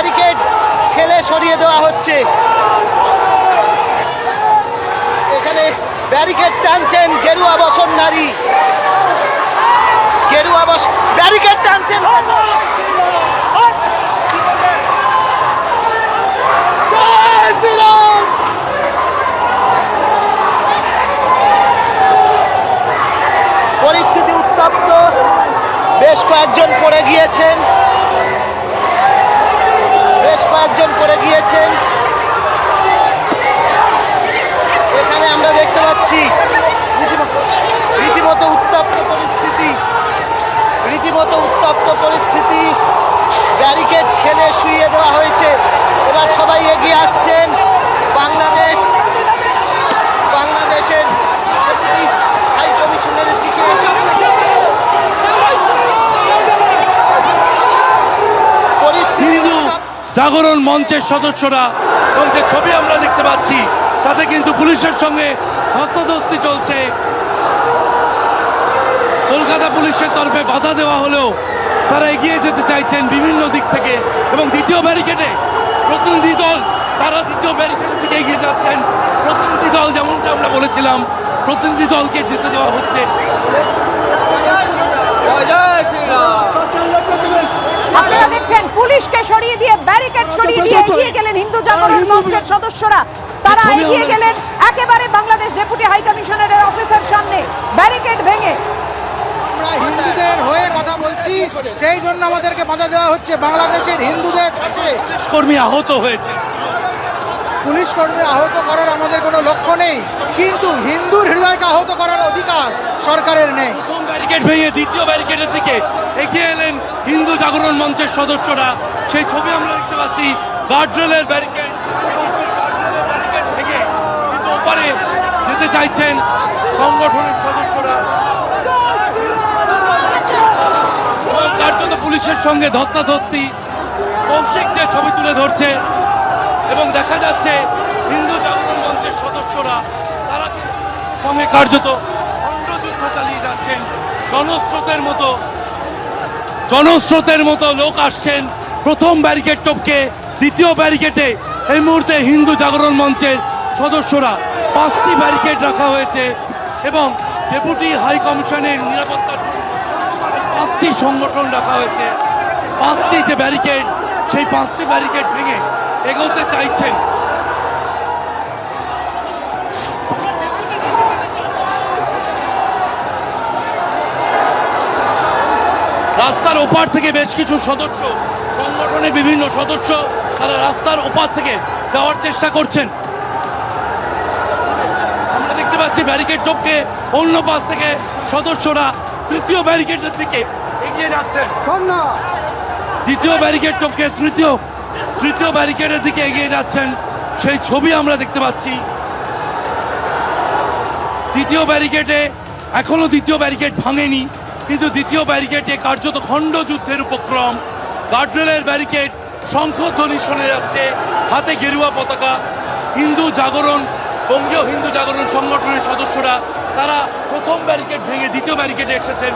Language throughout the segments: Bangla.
ব্যারিকেড ঠেলে সরিয়ে দেওয়া হচ্ছে। এখানে ব্যারিকেড টানছেন গেরুয়া বসন নারী। গেরুয়া বস ব্যারিকেড টানছেন। পরিস্থিতি উত্তপ্ত। বেশ কয়েকজন পড়ে গিয়েছেন বেশ কয়েকজন পড়ে গিয়েছেন এখানে আমরা দেখতে পাচ্ছি রীতিমতো রীতিমতো উত্তপ্ত পরিস্থিতি রীতিমতো উত্তপ্ত পরিস্থিতি ব্যারিকেড খেলে শুইয়ে দেওয়া হয়েছে এবার সবাই এগিয়ে আসছেন বাংলাদেশ বাংলাদেশের ডেপুটি হাই কমিশনারের দিকে পরিস্থিতি হিন্দু উত্তপ্ত। জাগরণ মঞ্চের সদস্যরা এবং যে ছবি আমরা দেখতে পাচ্ছি, তাতে কিন্তু পুলিশের সঙ্গে হস্তদস্তি চলছে। কলকাতা পুলিশের তরফে বাধা দেওয়া হলেও তারা এগিয়ে যেতে চাইছেন বিভিন্ন দিক থেকে এবং দ্বিতীয় ব্যারিকেডে প্রতিনিধি দল, তারা দ্বিতীয় ব্যারিকেডের দিকে এগিয়ে যাচ্ছেন। প্রতিনিধি দল যেমনটা আমরা বলেছিলাম, প্রতিনিধি দলকে যেতে দেওয়া হচ্ছে আপনারা দেখছেন পুলিশকে সরিয়ে দিয়ে ব্যারিকেড সরিয়ে দিয়ে এগিয়ে গেলেন হিন্দু জাগরণ মঞ্চের সদস্যরা। তারা এগিয়ে গেলেন একেবারে বাংলাদেশ ডেপুটি হাই কমিশনারের অফিসের সামনে। ব্যারিকেড ভেঙে। আমরা হিন্দুদের হয়ে কথা বলছি সেই জন্য আমাদেরকে বাধা দেওয়া হচ্ছে। বাংলাদেশের হিন্দুদের পাশে কর্মী আহত হয়েছে। পুলিশ কর্মী আহত করার আমাদের কোনো লক্ষ্য নেই। কিন্তু হিন্দুর হৃদয়কে আহত করার অধিকার সরকারের নেই। ব্যারিকেড ভেঙে দ্বিতীয় ব্যারিকেডের দিকে এগিয়ে এলেন হিন্দু জাগরণ মঞ্চের সদস্যরা। সেই ছবি আমরা দেখতে পাচ্ছি গার্ডরেলের ব্যারিকেড। কিন্তু ওপারে যেতে চাইছেন সংগঠনের সদস্যরা। কার্যত পুলিশের সঙ্গে ধস্তাধস্তি কৌশিক যে ছবি তুলে ধরছে এবং দেখা যাচ্ছে হিন্দু জাগরণ মঞ্চের সদস্যরা, তারা সঙ্গে কার্যত খণ্ডযুদ্ধ চালিয়ে যাচ্ছেন। জনস্রোতের মতো জনস্রোতের মতো লোক আসছেন। প্রথম ব্যারিকেড টপকে, দ্বিতীয় ব্যারিকেডে এই মুহূর্তে হিন্দু জাগরণ মঞ্চের সদস্যরা পাঁচটি ব্যারিকেড রাখা হয়েছে এবং ডেপুটি হাই কমিশনের নিরাপত্তার জন্য পাঁচটি সংগঠন রাখা হয়েছে। পাঁচটি যে ব্যারিকেড সেই পাঁচটি ব্যারিকেড ভেঙে এগোতে চাইছেন রাস্তার ওপার থেকে বেশ কিছু সদস্য সংগঠনের বিভিন্ন সদস্য তারা রাস্তার ওপার থেকে যাওয়ার চেষ্টা করছেন। আমরা দেখতে পাচ্ছি ব্যারিকেড টপকে অন্য পাশ থেকে সদস্যরা তৃতীয় ব্যারিকেডের দিকে এগিয়ে যাচ্ছেন। দ্বিতীয় ব্যারিকেড টপকে তৃতীয় তৃতীয় ব্যারিকেডের দিকে এগিয়ে যাচ্ছেন। সেই ছবি আমরা দেখতে পাচ্ছি। দ্বিতীয় ব্যারিকেডে এখনও দ্বিতীয় ব্যারিকেড ভাঙেনি। কিন্তু দ্বিতীয় ব্যারিকেডে কার্যত খণ্ড যুদ্ধের উপক্রম। গার্ডরেলের ব্যারিকেড শঙ্খধ্বনি শোনা যাচ্ছে। হাতে গেরুয়া পতাকা। হিন্দু জাগরণ, বঙ্গীয় হিন্দু জাগরণ সংগঠনের সদস্যরা, তারা প্রথম ব্যারিকেড ভেঙে দ্বিতীয় ব্যারিকেডে এসেছেন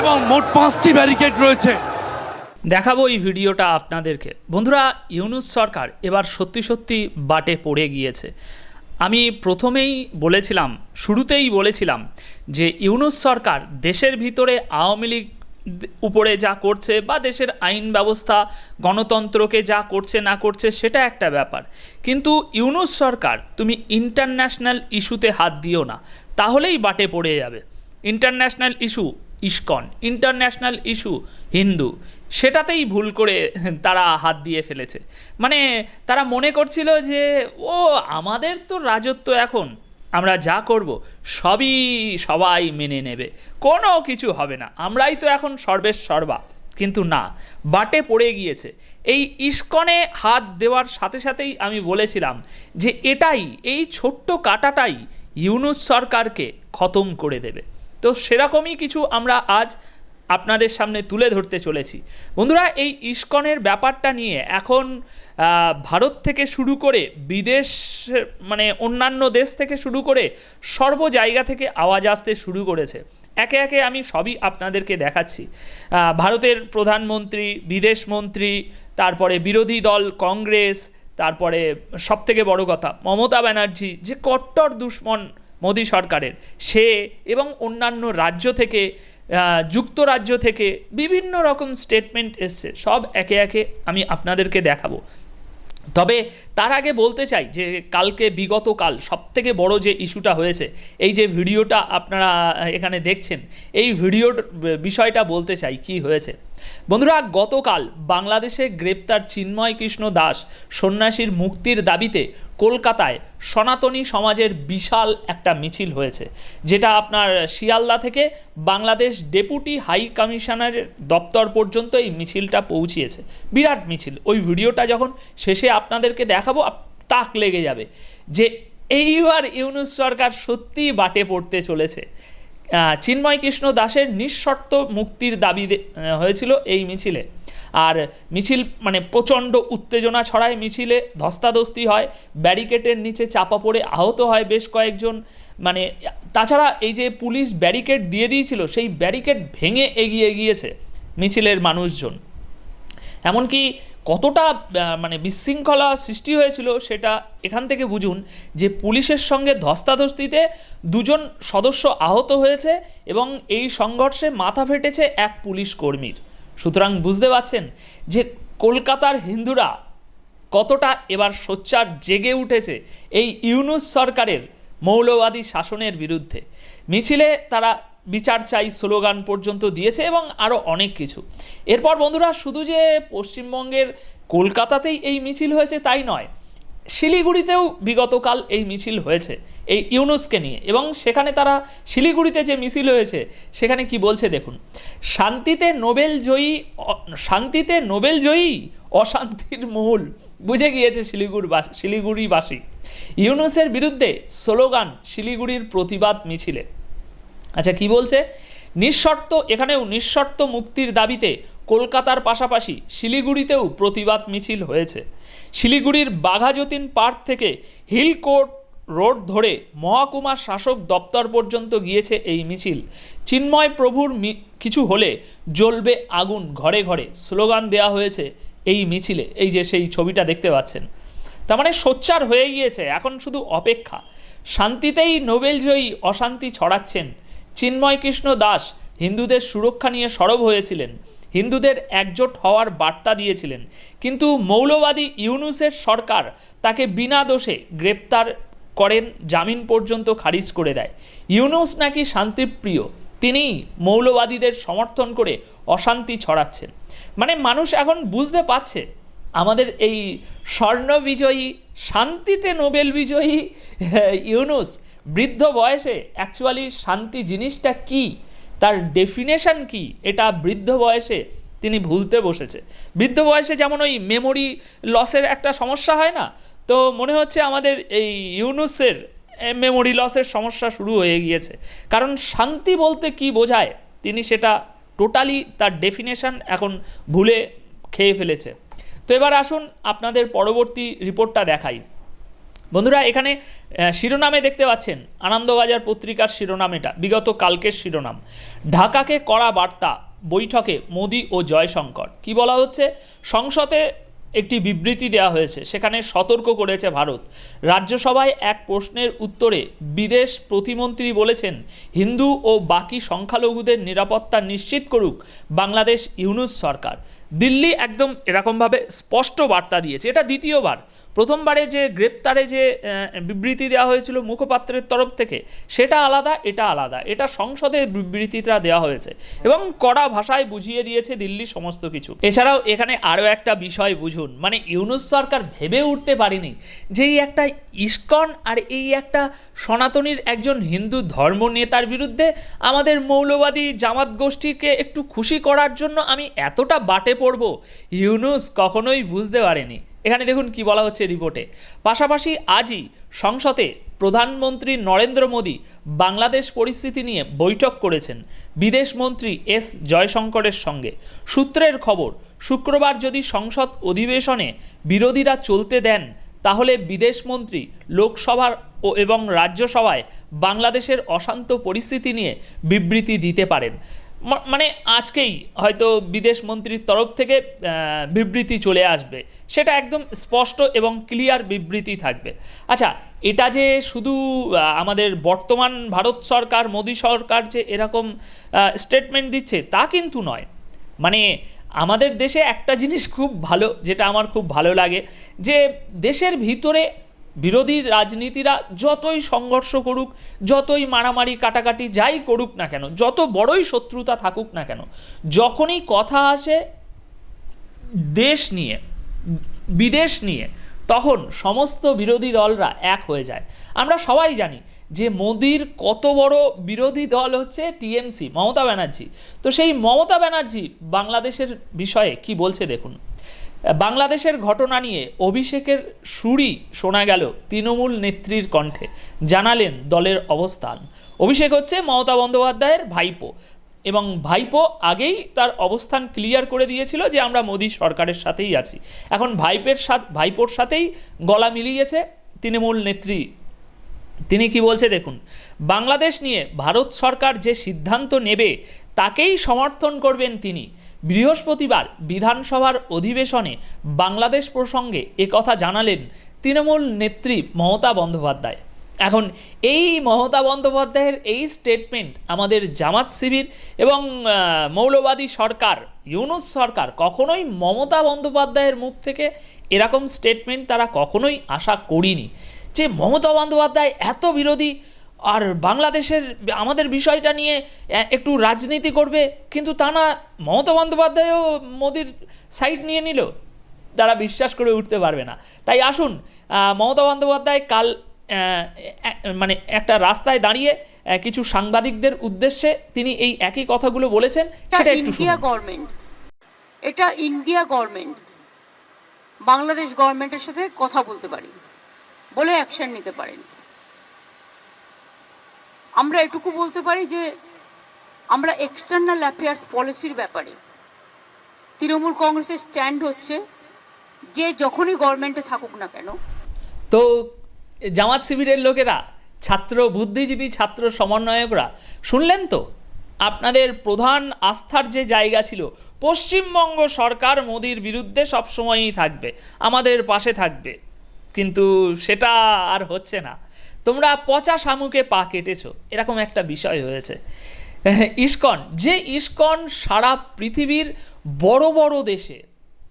এবং মোট পাঁচটি ব্যারিকেড রয়েছে। দেখাবো এই ভিডিওটা আপনাদেরকে। বন্ধুরা, ইউনুস সরকার এবার সত্যি সত্যি বাটে পড়ে গিয়েছে। আমি প্রথমেই বলেছিলাম, শুরুতেই বলেছিলাম যে ইউনুস সরকার দেশের ভিতরে আওয়ামী লীগ উপরে যা করছে বা দেশের আইন ব্যবস্থা, গণতন্ত্রকে যা করছে, না করছে, সেটা একটা ব্যাপার। কিন্তু ইউনুস সরকার, তুমি ইন্টারন্যাশনাল ইস্যুতে হাত দিও না, তাহলেই বাটে পড়ে যাবে। International issue, ISKCON. International issue, Hindu. সেটাতেই ভুল করে তারা হাত দিয়ে ফেলেছে। মানে তারা মনে করছিল যে, ও, আমাদের তো রাজত্ব এখন। আমরা যা করব, সবই সবাই মেনে নেবে। কোনো কিছু হবে না। আমরাই তো এখন সর্বেশ সর্বা। কিন্তু না, বাটে পড়ে গিয়েছে। এই ইস্কনে হাত দেওয়ার সাথে সাথেই আমি বলেছিলাম যে এটাই, এই ছোট্ট কাটাটাই ইউনুস সরকারকে খতম করে দেবে। তো সেরকমই কিছু আমরা আজ আপনাদের সামনে তুলে ধরতে চলেছি। বন্ধুরা, এই ইস্কনের ব্যাপারটা নিয়ে এখন ভারত থেকে শুরু করে বিদেশ মানে অন্যান্য দেশ থেকে শুরু করে সর্ব জায়গা থেকে আওয়াজ আসতে শুরু করেছে। একে একে আমি সবই আপনাদেরকে দেখাচ্ছি। ভারতের প্রধানমন্ত্রী, বিদেশ মন্ত্রী, তারপরে বিরোধী দল, কংগ্রেস, তারপরে সবথেকে বড় কথা, মমতা ব্যানার্জি, যে কট্টর দুশ্মন মোদী সরকারের, সে এবং অন্যান্য রাজ্য থেকে যুক্তরাজ্য থেকে বিভিন্ন রকম স্টেটমেন্ট এসছে। সব একে একে আমি আপনাদেরকে দেখাবো। তবে তার আগে বলতে চাই যে কালকে বিগত কাল সব থেকে বড় যে ইস্যুটা হয়েছে, এই যে ভিডিওটা আপনারা এখানে দেখছেন, এই ভিডিওর বিষয়টা বলতে চাই কি হয়েছে। বন্ধুরা, গতকাল বাংলাদেশে গ্রেপ্তার চিন্ময় কৃষ্ণ দাস সন্ন্যাসীর মুক্তির দাবিতে কলকাতায় সনাতনী সমাজের বিশাল একটা মিছিল হয়েছে, যেটা আপনার শিয়ালদা থেকে বাংলাদেশ ডেপুটি হাই কমিশনারের দপ্তর পর্যন্ত এই মিছিলটা পৌঁছিয়েছে। বিরাট মিছিল। ওই ভিডিওটা যখন শেষে আপনাদেরকে দেখাবো তাক লেগে যাবে যে এইবার ইউনুস সরকার সত্যিই বাটে পড়তে চলেছে। চিন্ময় কৃষ্ণ দাসের নিঃশর্ত মুক্তির দাবি হয়েছিল এই মিছিলে। আর মিছিল মানে প্রচণ্ড উত্তেজনা ছড়ায়, মিছিলে ধস্তাধস্তি হয় ব্যারিকেডের নিচে চাপা পড়ে আহত হয় বেশ কয়েকজন। মানে তাছাড়া এই যে পুলিশ ব্যারিকেড দিয়ে দিয়েছিল, সেই ব্যারিকেড ভেঙে এগিয়ে গিয়েছে মিছিলের মানুষজন। এমনকি কতটা মানে বিশৃঙ্খলা সৃষ্টি হয়েছিল সেটা এখান থেকে বুঝুন যে পুলিশের সঙ্গে ধস্তাধস্তিতে দুজন সদস্য আহত হয়েছে এবং এই সংঘর্ষে মাথা ফেটেছে এক পুলিশ কর্মীর। সুতরাং বুঝতে পারছেন যে কলকাতার হিন্দুরা কতটা এবার সোচ্চার জেগে উঠেছে এই ইউনুস সরকারের মৌলবাদী শাসনের বিরুদ্ধে। মিছিলে তারা বিচার চাই স্লোগান পর্যন্ত দিয়েছে এবং আরও অনেক কিছু। এরপর বন্ধুরা, শুধু যে পশ্চিমবঙ্গের কলকাতাতেই এই মিছিল হয়েছে তাই নয় শিলিগুড়িতেও বিগতকাল এই মিছিল হয়েছে, এই ইউনুসকে নিয়ে। এবং সেখানে তারা শিলিগুড়িতে যে মিছিল হয়েছে, সেখানে কি বলছে দেখুন, শান্তিতে নোবেল জয়ী শান্তিতে নোবেল জয়ী অশান্তির মূল, বুঝে গিয়েছে শিলিগুড়ি শিলিগুড়িবাসী। ইউনুসের বিরুদ্ধে স্লোগান, শিলিগুড়ির প্রতিবাদ মিছিলে। আচ্ছা কি বলছে? নিঃশর্ত, এখানেও নিঃশর্ত মুক্তির দাবিতে কলকাতার পাশাপাশি শিলিগুড়িতেও প্রতিবাদ মিছিল হয়েছে। শিলিগুড়ির বাঘাযতীন পার্ক থেকে হিল কোর্ট রোড ধরে মহাকুমার শাসক দপ্তর পর্যন্ত গিয়েছে এই মিছিল। চিন্ময় প্রভুর কিছু হলে জ্বলবে আগুন ঘরে ঘরে স্লোগান দেওয়া হয়েছে এই মিছিলে। এই যে সেই ছবিটা দেখতে পাচ্ছেন। তার মানে সোচ্চার হয়ে গিয়েছে, এখন শুধু অপেক্ষা। শান্তিতেই নোবেলজয়ী অশান্তি ছড়াচ্ছেন। চিন্ময় কৃষ্ণ দাস হিন্দুদের সুরক্ষা নিয়ে সরব হয়েছিলেন। হিন্দুদের একজোট হওয়ার বার্তা দিয়েছিলেন। কিন্তু মৌলবাদী ইউনুসের সরকার তাকে বিনা দোষে গ্রেপ্তার করেন জামিন পর্যন্ত খারিজ করে দেয়। ইউনুস নাকি শান্তিপ্রিয় তিনি মৌলবাদীদের সমর্থন করে অশান্তি ছড়াচ্ছেন। মানে মানুষ এখন বুঝতে পারছে আমাদের এই স্বর্ণ বিজয়ী শান্তিতে নোবেল বিজয়ী হ্যাঁ, ইউনুস বৃদ্ধ বয়সে অ্যাকচুয়ালি শান্তি জিনিসটা কি? তার ডেফিনেশন কি? এটা বৃদ্ধ বয়সে তিনি ভুলতে বসেছে। বৃদ্ধ বয়সে যেমন ওই মেমোরি লসের একটা সমস্যা হয় না, তো মনে হচ্ছে আমাদের এই ইউনুসের মেমোরি লসের সমস্যা শুরু হয়ে গিয়েছে। কারণ শান্তি বলতে কি বোঝায়? তিনি সেটা টোটালি তার ডেফিনেশন এখন ভুলে খেয়ে ফেলেছে। তো এবার আসুন আপনাদের পরবর্তী রিপোর্টটা দেখাই। বন্ধুরা, এখানে শিরোনামে দেখতে পাচ্ছেন আনন্দবাজার পত্রিকার শিরোনাম এটা, বিগত কালকের শিরোনাম। ঢাকাকে কড়া বার্তা, বৈঠকে মোদি ও জয়শঙ্কর। কি বলা হচ্ছে? সংসদে একটি বিবৃতি দেওয়া হয়েছে, সেখানে সতর্ক করেছে ভারত। রাজ্যসভায় এক প্রশ্নের উত্তরে বিদেশ প্রতিমন্ত্রী বলেছেন, হিন্দু ও বাকি সংখ্যালঘুদের নিরাপত্তা নিশ্চিত করুক বাংলাদেশ ইউনুস সরকার। দিল্লি একদম এরকমভাবে স্পষ্ট বার্তা দিয়েছে। এটা দ্বিতীয়বার। প্রথমবারে যে গ্রেপ্তারে যে বিবৃতি দেওয়া হয়েছিল মুখপাত্রের তরফ থেকে, সেটা আলাদা, এটা আলাদা। এটা সংসদে বিবৃতিটা দেওয়া হয়েছে এবং কড়া ভাষায় বুঝিয়ে দিয়েছে দিল্লি সমস্ত কিছু। এছাড়াও এখানে আরও একটা বিষয় বুঝুন। মানে ইউনুস সরকার ভেবে উঠতে পারেনি যে এই একটা ইস্কন আর এই একটা সনাতনীর একজন হিন্দু ধর্ম নেতার বিরুদ্ধে আমাদের মৌলবাদী জামাত গোষ্ঠীকে একটু খুশি করার জন্য আমি এতটা বাটে পড়ব? ইউনুস কখনোই বুঝতে পারেনি। এখানে দেখুন কি বলা হচ্ছে রিপোর্টে। পাশাপাশি আজই সংসদে প্রধানমন্ত্রী নরেন্দ্র মোদী বাংলাদেশ পরিস্থিতি নিয়ে বৈঠক করেছেন বিদেশ মন্ত্রী এস জয়শঙ্করের সঙ্গে। সূত্রের খবর, শুক্রবার যদি সংসদ অধিবেশনে বিরোধীরা চলতে দেন, তাহলে বিদেশমন্ত্রী লোকসভার ও এবং রাজ্যসভায় বাংলাদেশের অশান্ত পরিস্থিতি নিয়ে বিবৃতি দিতে পারেন। মানে আজকেই হয়তো বিদেশ মন্ত্রীর তরফ থেকে বিবৃতি চলে আসবে। সেটা একদম স্পষ্ট এবং ক্লিয়ার বিবৃতি থাকবে। আচ্ছা এটা যে শুধু আমাদের বর্তমান ভারত সরকার, মোদী সরকার যে এরকম স্টেটমেন্ট দিচ্ছে, তা কিন্তু নয়। মানে আমাদের দেশে একটা জিনিস খুব ভালো, যেটা আমার খুব ভালো লাগে, যে দেশের ভিতরে বিরোধী রাজনীতিরা যতই সংঘর্ষ করুক, যতই মারামারি, কাটাকাটি যাই করুক না কেন, যত বড়ই শত্রুতা থাকুক না কেন, যখনই কথা আসে দেশ নিয়ে, বিদেশ নিয়ে, তখন সমস্ত বিরোধী দলরা এক হয়ে যায়। আমরা সবাই জানি যে মোদির কত বড় বিরোধী দল হচ্ছে টিএমসি, মমতা ব্যানার্জি। তো সেই মমতা ব্যানার্জি বাংলাদেশের বিষয়ে কি বলছে দেখুন। বাংলাদেশের ঘটনা নিয়ে অভিষেকের সুরই শোনা গেল তৃণমূল নেত্রীর কণ্ঠে। জানালেন দলের অবস্থান। অভিষেক হচ্ছে মমতা বন্দ্যোপাধ্যায়ের ভাইপো এবং ভাইপো আগেই তার অবস্থান ক্লিয়ার করে দিয়েছিল যে আমরা মোদী সরকারের সাথেই আছি। এখন ভাইপের সাথে, ভাইপোর সাথেই গলা মিলিয়েছে তৃণমূল নেত্রী। তিনি কি বলছে দেখুন, বাংলাদেশ নিয়ে ভারত সরকার যে সিদ্ধান্ত নেবে, তাকেই সমর্থন করবেন তিনি। বৃহস্পতিবার বিধানসভার অধিবেশনে বাংলাদেশ প্রসঙ্গে একথা জানালেন তৃণমূল নেত্রী মমতা বন্দ্যোপাধ্যায়। এখন এই মমতা বন্দ্যোপাধ্যায়ের এই স্টেটমেন্ট আমাদের জামাত শিবির এবং মৌলবাদী সরকার, ইউনুস সরকার কখনোই মমতা বন্দ্যোপাধ্যায়ের মুখ থেকে এরকম স্টেটমেন্ট তারা কখনোই আশা করিনি। যে মমতা বন্দ্যোপাধ্যায় এত বিরোধী আর বাংলাদেশের আমাদের বিষয়টা নিয়ে একটু রাজনীতি করবে কিন্তু তা না মমতা বন্দ্যোপাধ্যায়ও মোদির সাইড নিয়ে নিল। তারা বিশ্বাস করে উঠতে পারবে না। তাই আসুন মমতা বন্দ্যোপাধ্যায় কাল মানে একটা রাস্তায় দাঁড়িয়ে কিছু সাংবাদিকদের উদ্দেশ্যে তিনি এই একই কথাগুলো বলেছেন সেটা একটু ইন্ডিয়া গভর্নমেন্ট এটা ইন্ডিয়া গভর্নমেন্ট বাংলাদেশ গভর্নমেন্টের সাথে কথা বলতে পারি। বলে অ্যাকশন নিতে পারেন। আমরা এটুকু বলতে পারি যে আমরা এক্সটার্নাল অ্যাফেয়ার্স পলিসির ব্যাপারে তৃণমূল কংগ্রেসের স্ট্যান্ড হচ্ছে যে যখনই গভর্নমেন্টে থাকুক না কেন। তো জামাত শিবিরের লোকেরা, ছাত্র বুদ্ধিজীবী, ছাত্র সমন্বয়করা, শুনলেন তো? আপনাদের প্রধান আস্থার যে জায়গা ছিল, পশ্চিমবঙ্গ সরকার মোদির বিরুদ্ধে সবসময়ই থাকবে, আমাদের পাশে থাকবে। কিন্তু সেটা আর হচ্ছে না। তোমরা পচা শামুকে পা কেটেছো। এরকম একটা বিষয় হয়েছে ইস্কন, যে ইস্কন সারা পৃথিবীর বড় বড় দেশে,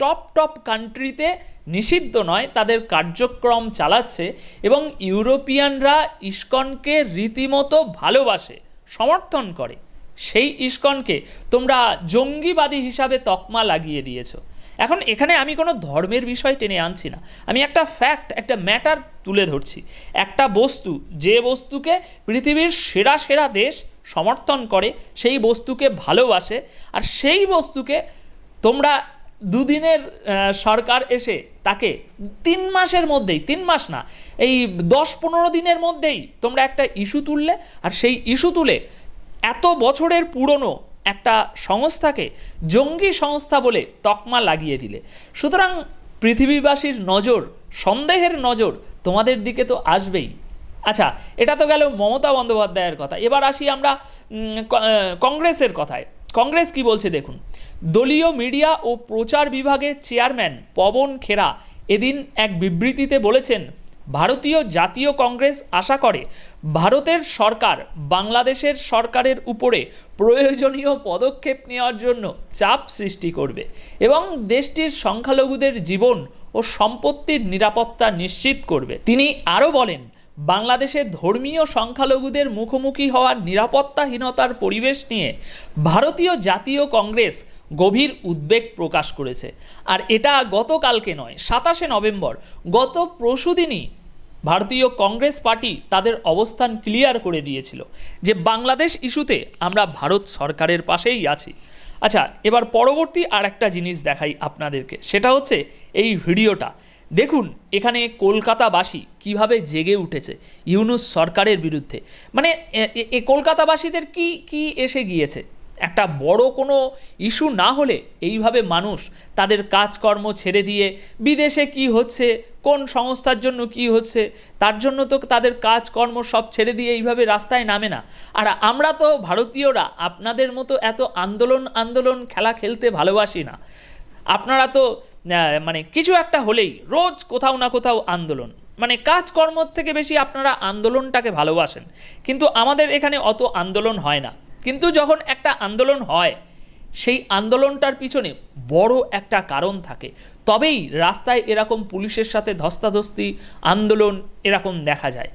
টপ টপ কান্ট্রিতে নিষিদ্ধ নয়, তাদের কার্যক্রম চালাচ্ছে এবং ইউরোপিয়ানরা ইস্কনকে রীতিমতো ভালোবাসে, সমর্থন করে। সেই ইস্কনকে তোমরা জঙ্গিবাদী হিসাবে তকমা লাগিয়ে দিয়েছ। এখন এখানে আমি কোনো ধর্মের বিষয় টেনে আনছি না। আমি একটা ফ্যাক্ট একটা ম্যাটার তুলে ধরছি। একটা বস্তু, যে বস্তুকে পৃথিবীর সেরা সেরা দেশ সমর্থন করে, সেই বস্তুকে ভালোবাসে, আর সেই বস্তুকে তোমরা দুদিনের সরকার এসে তাকে তিন মাসের মধ্যেই, তিন মাস না, এই দশ পনেরো দিনের মধ্যেই তোমরা একটা ইস্যু তুললে, আর সেই ইস্যু তুলে এত বছরের পুরনো একটা সংস্থাকে জঙ্গি সংস্থা বলে তকমা লাগিয়ে দিলে। সুতরাং পৃথিবীবাসীর নজর, সন্দেহের নজর তোমাদের দিকে তো আসবেই। আচ্ছা এটা তো গেল মমতা বন্দ্যোপাধ্যায়ের কথা। এবার আসি আমরা কংগ্রেসের কথায়। কংগ্রেস কি বলছে দেখুন, দলীয় মিডিয়া ও প্রচার বিভাগের চেয়ারম্যান পবন খেরা এদিন এক বিবৃতিতে বলেছেন ভারতীয় জাতীয় কংগ্রেস আশা করে, ভারতের সরকার বাংলাদেশের সরকারের উপরে প্রয়োজনীয় পদক্ষেপ নেওয়ার জন্য চাপ সৃষ্টি করবে এবং দেশটির সংখ্যালঘুদের জীবন ও সম্পত্তির নিরাপত্তা নিশ্চিত করবে। তিনি আরও বলেন বাংলাদেশে ধর্মীয় সংখ্যালঘুদের মুখোমুখি হওয়ার নিরাপত্তাহীনতার পরিবেশ নিয়ে ভারতীয় জাতীয় কংগ্রেস গভীর উদ্বেগ প্রকাশ করেছে। আর এটা গতকালকে নয়, সাতাশে নভেম্বর, গত পরশুদিনই ভারতীয় কংগ্রেস পার্টি তাদের অবস্থান ক্লিয়ার করে দিয়েছিল যে বাংলাদেশ ইস্যুতে আমরা ভারত সরকারের পাশেই আছি। আচ্ছা এবার পরবর্তী আর একটা জিনিস দেখাই আপনাদেরকে, সেটা হচ্ছে এই ভিডিওটা। দেখুন, এখানে কলকাতাবাসী কীভাবে জেগে উঠেছে ইউনুস সরকারের বিরুদ্ধে। মানে এ- কলকাতাবাসীদের কি কি এসে গিয়েছে? একটা বড় কোনো ইস্যু না হলে এইভাবে মানুষ তাদের কাজকর্ম ছেড়ে দিয়ে বিদেশে কি হচ্ছে, কোন সংস্থার জন্য কি হচ্ছে, তার জন্য তো তাদের কাজকর্ম সব ছেড়ে দিয়ে এইভাবে রাস্তায় নামে না। আর আমরা তো ভারতীয়রা আপনাদের মতো এত আন্দোলন আন্দোলন, খেলা খেলতে ভালোবাসি না। আপনারা তো মানে কিছু একটা হলেই, রোজ কোথাও না কোথাও আন্দোলন। মানে কাজকর্ম থেকে বেশি আপনারা আন্দোলনটাকে ভালোবাসেন। কিন্তু আমাদের এখানে অত আন্দোলন হয় না। কিন্তু যখন একটা আন্দোলন হয়, সেই আন্দোলনটার পিছনে বড় একটা কারণ থাকে। তবেই রাস্তায় এরকম পুলিশের সাথে ধস্তাধস্তি, আন্দোলন এরকম দেখা যায়।